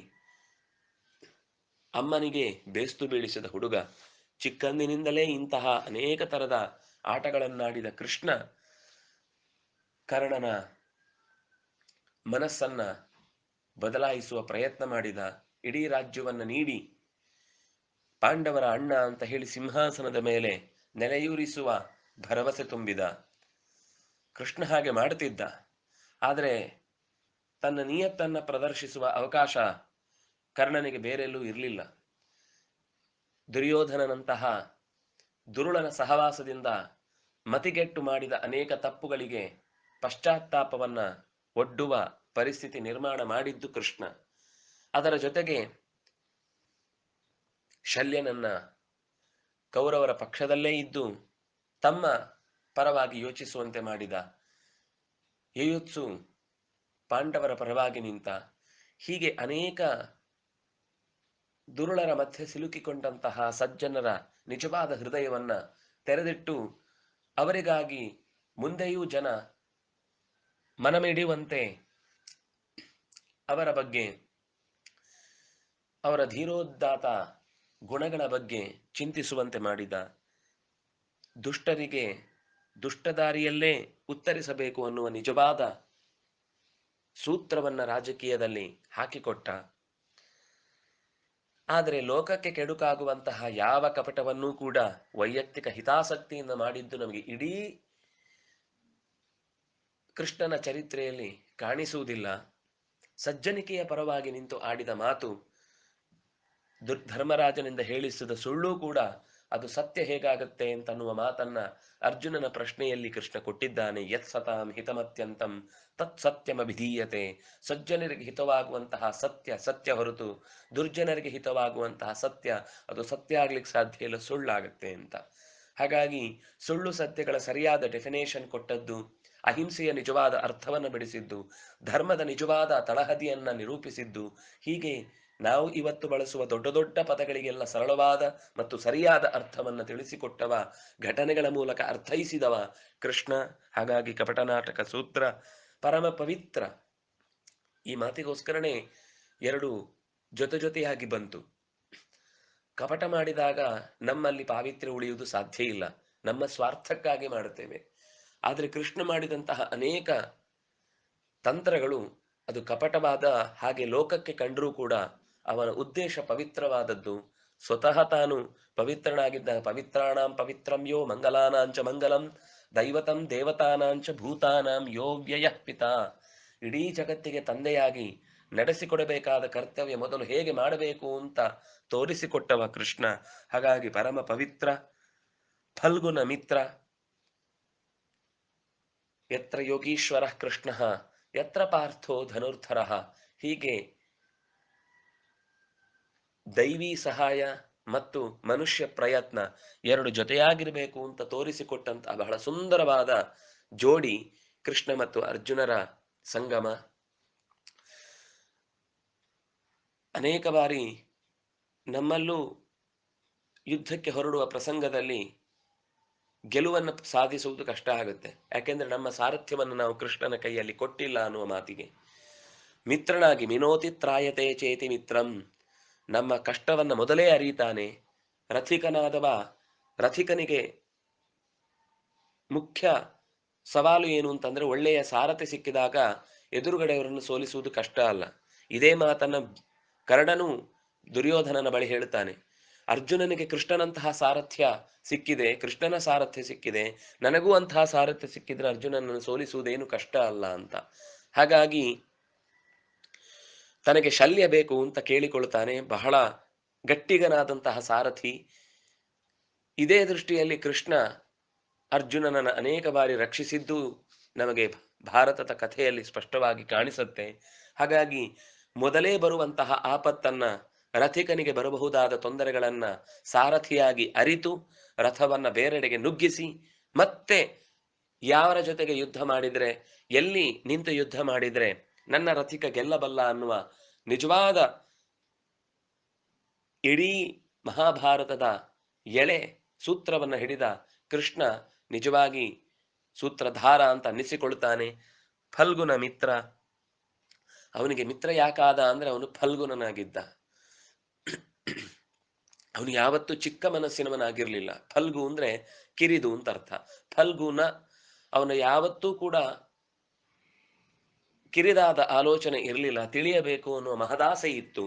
ಅಮ್ಮನಿಗೆ ಬೇಸ್ತು ಬೀಳಿಸಿದ ಹುಡುಗ, ಚಿಕ್ಕಂದಿನಿಂದಲೇ ಇಂತಹ ಅನೇಕ ತರದ ಆಟಗಳನ್ನಾಡಿದ ಕೃಷ್ಣ, ಕರ್ಣನ ಮನಸ್ಸನ್ನ ಬದಲಾಯಿಸುವ ಪ್ರಯತ್ನ ಮಾಡಿದ ಇಡೀ ರಾಜ್ಯವನ್ನ ನೀಡಿ. ಪಾಂಡವರ ಅಣ್ಣ ಅಂತ ಹೇಳಿ ಸಿಂಹಾಸನದ ಮೇಲೆ ನೆಲೆಯೂರಿಸುವ ಭರವಸೆ ತುಂಬಿದ. ಕೃಷ್ಣ ಹಾಗೆ ಮಾಡುತ್ತಿದ್ದ. ಆದರೆ ತನ್ನ ನಿಯತ್ತನ್ನ ಪ್ರದರ್ಶಿಸುವ ಅವಕಾಶ ಕರ್ಣನಿಗೆ ಬೇರೆಲ್ಲೂ ಇರಲಿಲ್ಲ. ದುರ್ಯೋಧನನಂತಹ ದುರುಳನ ಸಹವಾಸದಿಂದ ಮತಿಗೆಟ್ಟು ಮಾಡಿದ ಅನೇಕ ತಪ್ಪುಗಳಿಗೆ ಪಶ್ಚಾತ್ತಾಪವನ್ನ ಒಡ್ಡುವ ಪರಿಸ್ಥಿತಿ ನಿರ್ಮಾಣ ಮಾಡಿದ್ದು ಕೃಷ್ಣ. ಅದರ ಜೊತೆಗೆ ಶಲ್ಯನನ್ನ ಕೌರವರ ಪಕ್ಷದಲ್ಲೇ ಇದ್ದು ತಮ್ಮ ಪರವಾಗಿ ಯೋಚಿಸುವಂತೆ ಮಾಡಿದ ಯಯುತ್ಸು ಪಾಂಡವರ ಪರವಾಗಿ ನಿಂತ ಹೀಗೆ ಅನೇಕ ದುರುಳರ ಮಧ್ಯೆ ಸಿಲುಕಿಕೊಂಡಂತಹ ಸಜ್ಜನರ ನಿಜವಾದ ಹೃದಯವನ್ನ ತೆರೆದಿಟ್ಟು ಅವರಿಗಾಗಿ ಮುಂದೆಯೂ ಜನ ಮನಮಿಡಿಯುವಂತೆ ಅವರ ಬಗ್ಗೆ, ಅವರ ಧೀರೋದ್ದಾತ ಗುಣಗಳ ಬಗ್ಗೆ ಚಿಂತಿಸುವಂತೆ ಮಾಡಿದ ದುಷ್ಟರಿಗೆ ದುಷ್ಟದಾರಿಯಲ್ಲೇ ಉತ್ತರಿಸಬೇಕು ಅನ್ನುವ ನಿಜವಾದ ಸೂತ್ರವನ್ನ ರಾಜಕೀಯದಲ್ಲಿ ಹಾಕಿಕೊಟ್ಟ. ಆದರೆ ಲೋಕಕ್ಕೆ ಕೆಡುಕಾಗುವಂತಹ ಯಾವ ಕಪಟವನ್ನೂ ಕೂಡ ವೈಯಕ್ತಿಕ ಹಿತಾಸಕ್ತಿಯಿಂದ ಮಾಡಿದ್ದು ನಮಗೆ ಇಡೀ ಕೃಷ್ಣನ ಚರಿತ್ರೆಯಲ್ಲಿ ಕಾಣಿಸುವುದಿಲ್ಲ. ಸಜ್ಜನಿಕೆಯ ಪರವಾಗಿ ನಿಂತು ಆಡಿದ ಮಾತು ದುರ್ ಧರ್ಮರಾಜನಿಂದ ಹೇಳಿಸಿದ ಸುಳ್ಳು ಕೂಡ ಅದು ಸತ್ಯ ಹೇಗಾಗತ್ತೆ ಅಂತನ್ನುವ ಮಾತನ್ನ ಅರ್ಜುನನ ಪ್ರಶ್ನೆಯಲ್ಲಿ ಕೃಷ್ಣ ಕೊಟ್ಟಿದ್ದಾನೆ, ಯತ್ ಸತಾಂ ಹಿತಮತ್ಯಂತಂ, ತತ್ ಸತ್ಯಮ ಸತ್ಯಮಭಿಧೀಯತೆ. ಸಜ್ಜನರಿಗೆ ಹಿತವಾಗುವಂತಹ ಸತ್ಯ ಸತ್ಯ ಹೊರತು ದುರ್ಜನರಿಗೆ ಹಿತವಾಗುವಂತಹ ಸತ್ಯ, ಅದು ಸತ್ಯ ಆಗ್ಲಿಕ್ಕೆ ಸಾಧ್ಯ ಇಲ್ಲ, ಸುಳ್ಳಾಗತ್ತೆ ಅಂತ. ಹಾಗಾಗಿ ಸುಳ್ಳು ಸತ್ಯಗಳ ಸರಿಯಾದ ಡೆಫಿನೇಷನ್ ಕೊಟ್ಟದ್ದು, ಅಹಿಂಸೆಯ ನಿಜವಾದ ಅರ್ಥವನ್ನು ಬಿಡಿಸಿದ್ದು, ಧರ್ಮದ ನಿಜವಾದ ತಳಹದಿಯನ್ನ ನಿರೂಪಿಸಿದ್ದು, ಹೀಗೆ ನಾವು ಇವತ್ತು ಬಳಸುವ ದೊಡ್ಡ ದೊಡ್ಡ ಪದಗಳಿಗೆಲ್ಲ ಸರಳವಾದ ಮತ್ತು ಸರಿಯಾದ ಅರ್ಥವನ್ನು ತಿಳಿಸಿಕೊಟ್ಟವ, ಘಟನೆಗಳ ಮೂಲಕ ಅರ್ಥೈಸಿದವ ಕೃಷ್ಣ, ಹಾಗಾಗಿ ಕಪಟನಾಟಕ ಸೂತ್ರ, ಪರಮ ಪವಿತ್ರ. ಈ ಮಾತಿಗೋಸ್ಕರನೇ ಎರಡು ಜೊತೆ ಜೊತೆಯಾಗಿ ಬಂತು. ಕಪಟ ಮಾಡಿದಾಗ ನಮ್ಮಲ್ಲಿ ಪಾವಿತ್ರ್ಯ ಉಳಿಯುವುದು ಸಾಧ್ಯ ಇಲ್ಲ. ನಮ್ಮ ಸ್ವಾರ್ಥಕ್ಕಾಗಿ ಮಾಡುತ್ತೇವೆ. ಆದರೆ ಕೃಷ್ಣ ಮಾಡಿದಂತಹ ಅನೇಕ ತಂತ್ರಗಳು ಅದು ಕಪಟವಾದ ಹಾಗೆ ಲೋಕಕ್ಕೆ ಕಂಡರೂ ಕೂಡ ಅವನ ಉದ್ದೇಶ ಪವಿತ್ರವಾದದ್ದು. ಸ್ವತಃ ತಾನು ಪವಿತ್ರನಾಗಿದ್ದ ಪವಿತ್ರಾಣಾಂ ಪವಿತ್ರಂ ಯೋ ಮಂಗಲಾನಾಂಚ ಮಂಗಲಂ, ದೈವತಂ ದೇವತಾನಾಂಚ ಭೂತಾನಾಂ ಯೋ ವ್ಯಯ ಪಿತಾ. ಇಡೀ ಜಗತ್ತಿಗೆ ತಂದೆಯಾಗಿ ನಡೆಸಿಕೊಡಬೇಕಾದ ಕರ್ತವ್ಯ ಮೊದಲು ಹೇಗೆ ಮಾಡಬೇಕು ಅಂತ ತೋರಿಸಿಕೊಟ್ಟವ ಕೃಷ್ಣ. ಹಾಗಾಗಿ ಪರಮ ಪವಿತ್ರ ಫಲ್ಗುನ ಮಿತ್ರ. ಯತ್ರ ಯೋಗೀಶ್ವರ ಕೃಷ್ಣ, ಯತ್ರ ಪಾರ್ಥೋ ಧನುರ್ಧರ. ಹೀಗೆ ದೈವಿ ಸಹಾಯ ಮತ್ತು ಮನುಷ್ಯ ಪ್ರಯತ್ನ ಎರಡು ಜೊತೆಯಾಗಿರಬೇಕು ಅಂತ ತೋರಿಸಿಕೊಟ್ಟಂತಹ ಬಹಳ ಸುಂದರವಾದ ಜೋಡಿ ಕೃಷ್ಣ ಮತ್ತು ಅರ್ಜುನರ ಸಂಗಮ. ಅನೇಕ ಬಾರಿ ನಮ್ಮಲ್ಲೂ ಯುದ್ಧಕ್ಕೆ ಹೊರಡುವ ಪ್ರಸಂಗದಲ್ಲಿ ಗೆಲುವನ್ನು ಸಾಧಿಸುವುದು ಕಷ್ಟ ಆಗುತ್ತೆ. ಯಾಕೆಂದ್ರೆ ನಮ್ಮ ಸಾರಥ್ಯವನ್ನು ನಾವು ಕೃಷ್ಣನ ಕೈಯಲ್ಲಿ ಕೊಟ್ಟಿಲ್ಲ ಅನ್ನುವ ಮಾತಿಗೆ. ಮಿತ್ರನಾಗಿ ಮಿನೋತಿ ತ್ರಾಯತೆ ಚೇತಿ ಮಿತ್ರಂ. ನಮ್ಮ ಕಷ್ಟವನ್ನು ಮೊದಲೇ ಅರಿತಾನೆ. ರಥಿಕನಾದವ ರಥಿಕನಿಗೆ ಮುಖ್ಯ ಸವಾಲು ಏನು ಅಂತಂದ್ರೆ ಒಳ್ಳೆಯ ಸಾರಥಿ ಸಿಕ್ಕಿದಾಗ ಎದುರುಗಡೆಯವರನ್ನು ಸೋಲಿಸುವುದು ಕಷ್ಟ ಅಲ್ಲ. ಇದೇ ಮಾತನ್ನ ಕರ್ಣನು ದುರ್ಯೋಧನನ ಬಳಿ ಹೇಳ್ತಾನೆ ಅರ್ಜುನನಿಗೆ ಕೃಷ್ಣನಂತಹ ಸಾರಥ್ಯ ಸಿಕ್ಕಿದೆ, ಕೃಷ್ಣನ ಸಾರಥ್ಯ ಸಿಕ್ಕಿದೆ, ನನಗೂ ಅಂತಹ ಸಾರಥ್ಯ ಸಿಕ್ಕಿದ್ರೆ ಅರ್ಜುನನನ್ನು ಸೋಲಿಸುವುದೇನು ಕಷ್ಟ ಅಲ್ಲ ಅಂತ. ಹಾಗಾಗಿ ತನಗೆ ಶಲ್ಯ ಬೇಕು ಅಂತ ಕೇಳಿಕೊಳ್ತಾನೆ ಬಹಳ ಗಟ್ಟಿಗನಾದಂತಹ ಸಾರಥಿ. ಇದೇ ದೃಷ್ಟಿಯಲ್ಲಿ ಕೃಷ್ಣ ಅರ್ಜುನನನ್ನು ಅನೇಕ ಬಾರಿ ರಕ್ಷಿಸಿದ್ದು ನಮಗೆ ಭಾರತದ ಕಥೆಯಲ್ಲಿ ಸ್ಪಷ್ಟವಾಗಿ ಕಾಣಿಸುತ್ತೆ. ಹಾಗಾಗಿ ಮೊದಲೇ ಬರುವಂತಹ ಆಪತ್ತನ್ನ ರಥಿಕನಿಗೆ ಬರಬಹುದಾದ ತೊಂದರೆಗಳನ್ನ ಸಾರಥಿಯಾಗಿ ಅರಿತು ರಥವನ್ನ ಬೇರೆಡೆಗೆ ನುಗ್ಗಿಸಿ ಮತ್ತೆ ಯಾರ ಜೊತೆಗೆ ಯುದ್ಧ ಮಾಡಿದ್ರೆ, ಎಲ್ಲಿ ನಿಂತು ಯುದ್ಧ ಮಾಡಿದ್ರೆ ನನ್ನ ರಥಿಕ ಗೆಲ್ಲಬಲ್ಲ ಅನ್ನುವ ನಿಜವಾದ ಇಡೀ ಮಹಾಭಾರತದ ಎಳೆ ಸೂತ್ರವನ್ನ ಹಿಡಿದ ಕೃಷ್ಣ ನಿಜವಾಗಿ ಸೂತ್ರಧಾರ ಅಂತ ಅನ್ನಿಸಿಕೊಳ್ತಾನೆ ಫಲ್ಗುನ ಮಿತ್ರ. ಅವನಿಗೆ ಮಿತ್ರ ಯಾಕಾದ ಅಂದ್ರೆ ಅವನು ಫಲ್ಗುನನಾಗಿದ್ದ. ಅವನು ಯಾವತ್ತೂ ಚಿಕ್ಕ ಮನಸ್ಸಿನವನಾಗಿರ್ಲಿಲ್ಲ. ಫಲ್ಗು ಅಂದ್ರೆ ಕಿರಿದು ಅಂತ ಅರ್ಥ. ಫಲ್ಗುನ ಅವನು ಯಾವತ್ತೂ ಕೂಡ ಕಿರಿದಾದ ಆಲೋಚನೆ ಇರಲಿಲ್ಲ, ತಿಳಿಯಬೇಕು ಅನ್ನುವ ಮಹದಾಸೆ ಇತ್ತು.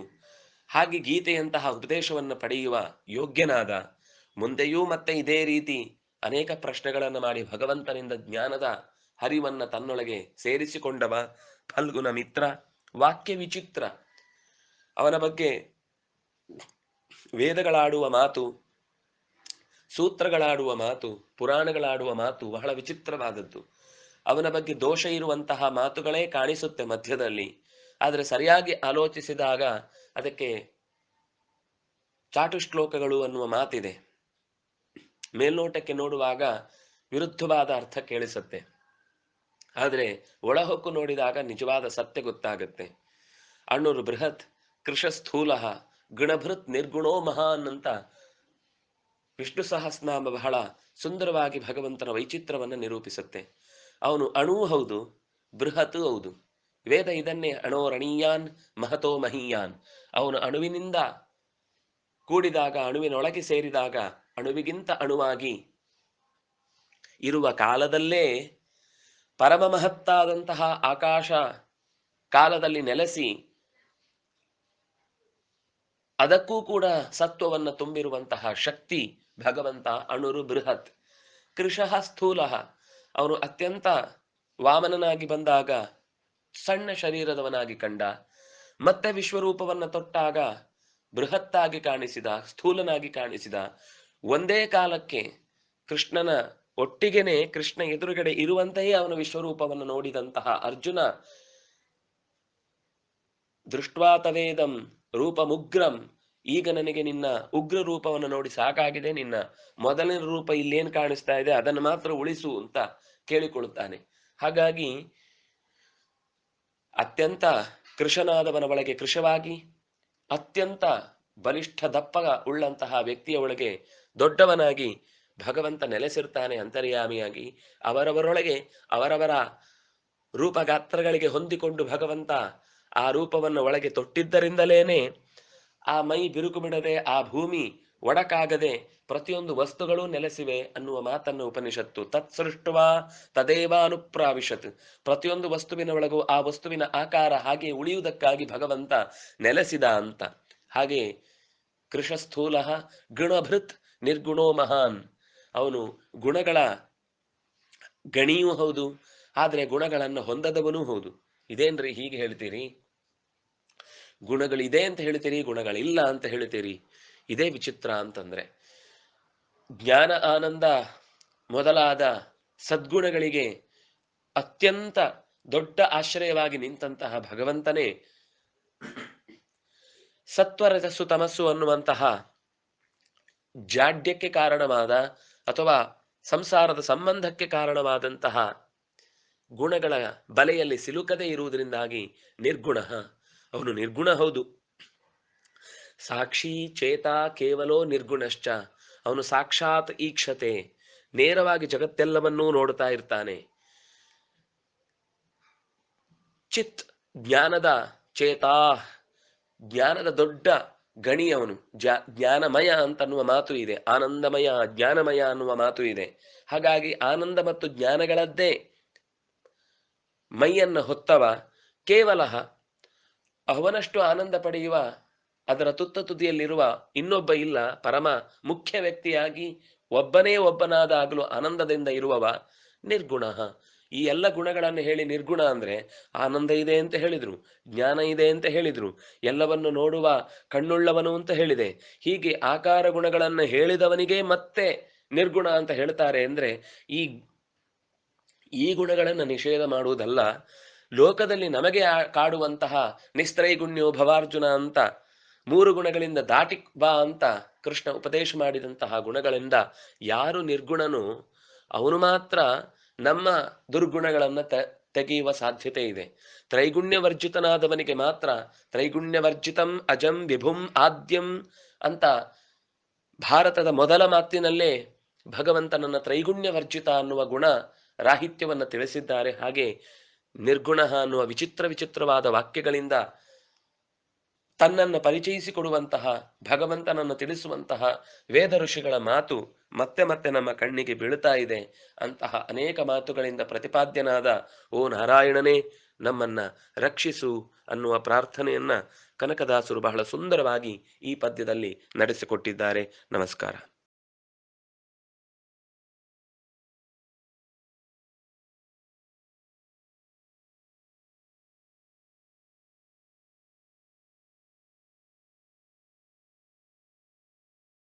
ಹಾಗೆ ಗೀತೆಯಂತಹ ಉಪದೇಶವನ್ನು ಪಡೆಯುವ ಯೋಗ್ಯನಾದ, ಮುಂದೆಯೂ ಮತ್ತೆ ಇದೇ ರೀತಿ ಅನೇಕ ಪ್ರಶ್ನೆಗಳನ್ನು ಮಾಡಿ ಭಗವಂತನಿಂದ ಜ್ಞಾನದ ಹರಿವನ್ನ ತನ್ನೊಳಗೆ ಸೇರಿಸಿಕೊಂಡವ ಫಲ್ಗುನ ಮಿತ್ರ, ವಾಕ್ಯ ವಿಚಿತ್ರ. ಅವನ ಬಗ್ಗೆ ವೇದಗಳಾಡುವ ಮಾತು, ಸೂತ್ರಗಳಾಡುವ ಮಾತು, ಪುರಾಣಗಳಾಡುವ ಮಾತು ಬಹಳ ವಿಚಿತ್ರವಾದದ್ದು. ಅವನ ಬಗ್ಗೆ ದೋಷ ಇರುವಂತಹ ಮಾತುಗಳೇ ಕಾಣಿಸುತ್ತೆ ಮಧ್ಯದಲ್ಲಿ. ಆದರೆ ಸರಿಯಾಗಿ ಆಲೋಚಿಸಿದಾಗ ಅದಕ್ಕೆ ಚಾಟು ಶ್ಲೋಕಗಳು ಅನ್ನುವ ಮಾತಿದೆ. ಮೇಲ್ನೋಟಕ್ಕೆ ನೋಡುವಾಗ ವಿರುದ್ಧವಾದ ಅರ್ಥ ಕೇಳಿಸುತ್ತೆ. ಆದರೆ ಒಳಹೊಕ್ಕು ನೋಡಿದಾಗ ನಿಜವಾದ ಸತ್ಯ ಗೊತ್ತಾಗುತ್ತೆ. ಅಣ್ಣೂರು ಬೃಹತ್ ಕೃಷ ಸ್ಥೂಲ ಗುಣಭೃತ್ ನಿರ್ಗುಣೋ ಮಹಾನ್ ಅಂತ ವಿಷ್ಣು ಸಹಸ್ನಾಮ ಬಹಳ ಸುಂದರವಾಗಿ ಭಗವಂತನ ವೈಚಿತ್ರವನ್ನು ನಿರೂಪಿಸುತ್ತೆ. ಅವನು ಅಣುವು ಹೌದು, ಬೃಹತ್ ಹೌದು. ವೇದ ಇದನ್ನೇ, ಅಣೋ ರಣೀಯಾನ್, ಮಹತೋ ಮಹೀಯಾನ್. ಅವನು ಅಣುವಿನಿಂದ ಕೂಡಿದಾಗ, ಅಣುವಿನೊಳಗೆ ಸೇರಿದಾಗ, ಅಣುವಿಗಿಂತ ಅಣುವಾಗಿ ಇರುವ ಕಾಲದಲ್ಲೇ ಪರಮ ಮಹತ್ತಾದಂತಹ ಆಕಾಶ ಕಾಲದಲ್ಲಿ ನೆಲೆಸಿ ಅದಕ್ಕೂ ಕೂಡ ಸತ್ವವನ್ನು ತುಂಬಿರುವಂತಹ ಶಕ್ತಿ ಭಗವಂತ ಅಣುರು ಬೃಹತ್. ಕೃಶಃ ಸ್ಥೂಲ. ಅವನು ಅತ್ಯಂತ ವಾಮನನಾಗಿ ಬಂದಾಗ ಸಣ್ಣ ಶರೀರದವನಾಗಿ ಕಂಡ, ಮತ್ತೆ ವಿಶ್ವರೂಪವನ್ನ ತೊಟ್ಟಾಗ ಬೃಹತ್ತಾಗಿ ಕಾಣಿಸಿದ, ಸ್ಥೂಲನಾಗಿ ಕಾಣಿಸಿದ, ಒಂದೇ ಕಾಲಕ್ಕೆ ಕೃಷ್ಣನ ಒಟ್ಟಿಗೆನೆ ಕೃಷ್ಣ ಎದುರುಗಡೆ ಇರುವಂತೆಯೇ ಅವನ ವಿಶ್ವರೂಪವನ್ನು ನೋಡಿದಂತಹ ಅರ್ಜುನ ದೃಷ್ಟ್ವಾತವೇದಂ ರೂಪಮುಗ್ರಂ ಈಗ ನನಗೆ ನಿನ್ನ ಉಗ್ರ ರೂಪವನ್ನು ನೋಡಿ ಸಾಕಾಗಿದೆ. ನಿನ್ನ ಮೊದಲನೇ ರೂಪ ಇಲ್ಲೇನ್ ಕಾಣಿಸ್ತಾ ಇದೆ, ಅದನ್ನು ಮಾತ್ರ ಉಳಿಸು ಅಂತ ಕೇಳಿಕೊಳ್ಳುತ್ತಾನೆ. ಹಾಗಾಗಿ ಅತ್ಯಂತ ಕೃಷನಾದವನ ಒಳಗೆ ಕೃಶವಾಗಿ ಅತ್ಯಂತ ಬಲಿಷ್ಠ ದಪ್ಪ ಉಳ್ಳಂತಹ ವ್ಯಕ್ತಿಯ ಒಳಗೆ ದೊಡ್ಡವನಾಗಿ ಭಗವಂತ ನೆಲೆಸಿರ್ತಾನೆ ಅಂತರ್ಯಾಮಿಯಾಗಿ. ಅವರವರೊಳಗೆ ಅವರವರ ರೂಪಗಾತ್ರಗಳಿಗೆ ಹೊಂದಿಕೊಂಡು ಭಗವಂತ ಆ ರೂಪವನ್ನು ಒಳಗೆ ತೊಟ್ಟಿದ್ದರಿಂದಲೇನೆ ಆ ಮೈ ಬಿರುಕು ಬಿಡದೆ ಆ ಭೂಮಿ ಒಡಕಾಗದೆ ಪ್ರತಿಯೊಂದು ವಸ್ತುಗಳು ನೆಲೆಸಿವೆ ಅನ್ನುವ ಮಾತನ್ನು ಉಪನಿಷತ್ತು. ತತ್ಸೃಷ್ಟುವಾ ತದೇವಾ ಅನುಪ್ರಾವಿಷತ್ ಪ್ರತಿಯೊಂದು ವಸ್ತುವಿನ ಒಳಗೂ ಆ ವಸ್ತುವಿನ ಆಕಾರ ಹಾಗೆ ಉಳಿಯುವುದಕ್ಕಾಗಿ ಭಗವಂತ ನೆಲೆಸಿದ ಅಂತ. ಹಾಗೆ ಕೃಷಸ್ಥೂಲ ಗುಣಭೃತ್ ನಿರ್ಗುಣೋ ಮಹಾನ್. ಅವನು ಗುಣಗಳ ಗಣಿಯೂ ಹೌದು, ಆದರೆ ಗುಣಗಳನ್ನು ಹೊಂದದವನೂ ಹೌದು. ಇದೇನ್ರಿ ಹೀಗೆ ಹೇಳ್ತೀರಿ? ಗುಣಗಳಿದೆ ಅಂತ ಹೇಳ್ತೀರಿ, ಗುಣಗಳಿಲ್ಲ ಅಂತ ಹೇಳ್ತೀರಿ, ಇದೇ ವಿಚಿತ್ರ ಅಂತಂದ್ರೆ. ಜ್ಞಾನ ಆನಂದ ಮೊದಲಾದ ಸದ್ಗುಣಗಳಿಗೆ ಅತ್ಯಂತ ದೊಡ್ಡ ಆಶ್ರಯವಾಗಿ ನಿಂತಹ ಭಗವಂತನೇ ಸತ್ವರಜಸ್ಸು ತಮಸ್ಸು ಅನ್ನುವಂತಹ ಜಾಡ್ಯಕ್ಕೆ ಕಾರಣವಾದ ಅಥವಾ ಸಂಸಾರದ ಸಂಬಂಧಕ್ಕೆ ಕಾರಣವಾದಂತಹ ಗುಣಗಳ ಬಲೆಯಲ್ಲಿ ಸಿಲುಕದೇ ಇರುವುದರಿಂದಾಗಿ ನಿರ್ಗುಣ. ಅವನು ನಿರ್ಗುಣ ಹೌದು. ಸಾಕ್ಷಿ ಚೇತ ಕೇವಲೋ ನಿರ್ಗುಣಶ್ಚ. ಅವನು ಸಾಕ್ಷಾತ್ ಈಕ್ಷತೆ. ನೇರವಾಗಿ ಜಗತ್ತೆಲ್ಲವನ್ನೂ ನೋಡ್ತಾ ಇರ್ತಾನೆ. ಚಿತ್ ಜ್ಞಾನದ ಚೇತಾ. ಜ್ಞಾನದ ದೊಡ್ಡ ಗಣಿ ಅವನು. ಜ್ಞಾನಮಯ ಅಂತನ್ನುವ ಮಾತು ಇದೆ. ಆನಂದಮಯ, ಜ್ಞಾನಮಯ ಅನ್ನುವ ಮಾತು ಇದೆ. ಹಾಗಾಗಿ ಆನಂದ ಮತ್ತು ಜ್ಞಾನಗಳದ್ದೇ ಮೈಯನ್ನು ಹೊತ್ತವ ಕೇವಲ ಅವನಷ್ಟು ಆನಂದ ಪಡೆಯುವ, ಅದರ ತುತ್ತ ತುದಿಯಲ್ಲಿರುವ ಇನ್ನೊಬ್ಬ ಇಲ್ಲ, ಪರಮ ಮುಖ್ಯ ವ್ಯಕ್ತಿಯಾಗಿ ಒಬ್ಬನೇ ಒಬ್ಬನಾದಾಗಲೂ ಆನಂದದಿಂದ ಇರುವವ ನಿರ್ಗುಣ. ಈ ಎಲ್ಲ ಗುಣಗಳನ್ನು ಹೇಳಿ ನಿರ್ಗುಣ ಅಂದ್ರೆ ಆನಂದ ಇದೆ ಅಂತ ಹೇಳಿದ್ರು, ಜ್ಞಾನ ಇದೆ ಅಂತ ಹೇಳಿದ್ರು, ಎಲ್ಲವನ್ನು ನೋಡುವ ಕಣ್ಣುಳ್ಳವನು ಅಂತ ಹೇಳಿದೆ. ಹೀಗೆ ಆಕಾರ ಗುಣಗಳನ್ನು ಹೇಳಿದವನಿಗೆ ಮತ್ತೆ ನಿರ್ಗುಣ ಅಂತ ಹೇಳ್ತಾರೆ ಅಂದ್ರೆ ಈ ಈ ಗುಣಗಳನ್ನು ನಿಷೇಧ ಮಾಡುವುದಲ್ಲ ಲೋಕದಲ್ಲಿ ನಮಗೆ ಕಾಡುವಂತಹ ನಿಸ್ತ್ರೈಗುಣ್ಯೋ ಭವಾರ್ಜುನ ಅಂತ, ಮೂರು ಗುಣಗಳಿಂದ ದಾಟಿ ಬಾ ಅಂತ ಕೃಷ್ಣ ಉಪದೇಶ ಮಾಡಿದಂತಹ ಗುಣಗಳಿಂದ ಯಾರು ನಿರ್ಗುಣನು ಅವನು ಮಾತ್ರ ನಮ್ಮ ದುರ್ಗುಣಗಳನ್ನ ತೆಗೆಯುವ ಸಾಧ್ಯತೆ ಇದೆ. ತ್ರೈಗುಣ್ಯವರ್ಜಿತನಾದವನಿಗೆ ಮಾತ್ರ ತ್ರೈಗುಣ್ಯವರ್ಜಿತಂ ಅಜಂ ವಿಭುಂ ಆದ್ಯಂ ಅಂತ ಭಾರತದ ಮೊದಲ ಮಾತಿನಲ್ಲೇ ಭಗವಂತನನ್ನ ತ್ರೈಗುಣ್ಯವರ್ಜಿತ ಅನ್ನುವ ಗುಣ ರಾಹಿತ್ಯವನ್ನ ತಿಳಿಸಿದ್ದಾರೆ. ಹಾಗೆ ನಿರ್ಗುಣ ಅನ್ನುವ ವಿಚಿತ್ರ ವಿಚಿತ್ರವಾದ ವಾಕ್ಯಗಳಿಂದ ತನ್ನನ್ನು ಪರಿಚಯಿಸಿಕೊಡುವಂತಹ, ಭಗವಂತನನ್ನು ತಿಳಿಸುವಂತಹ ವೇದ ಋಷಿಗಳ ಮಾತು ಮತ್ತೆ ಮತ್ತೆ ನಮ್ಮ ಕಣ್ಣಿಗೆ ಬೀಳುತ್ತಾ ಇದೆ. ಅಂತಹ ಅನೇಕ ಮಾತುಗಳಿಂದ ಪ್ರತಿಪಾದ್ಯನಾದ ಓ ನಾರಾಯಣನೇ, ನಮ್ಮನ್ನ ರಕ್ಷಿಸು ಅನ್ನುವ ಪ್ರಾರ್ಥನೆಯನ್ನ ಕನಕದಾಸರು ಬಹಳ ಸುಂದರವಾಗಿ ಈ ಪದ್ಯದಲ್ಲಿ ನಡೆಸಿಕೊಟ್ಟಿದ್ದಾರೆ. ನಮಸ್ಕಾರ.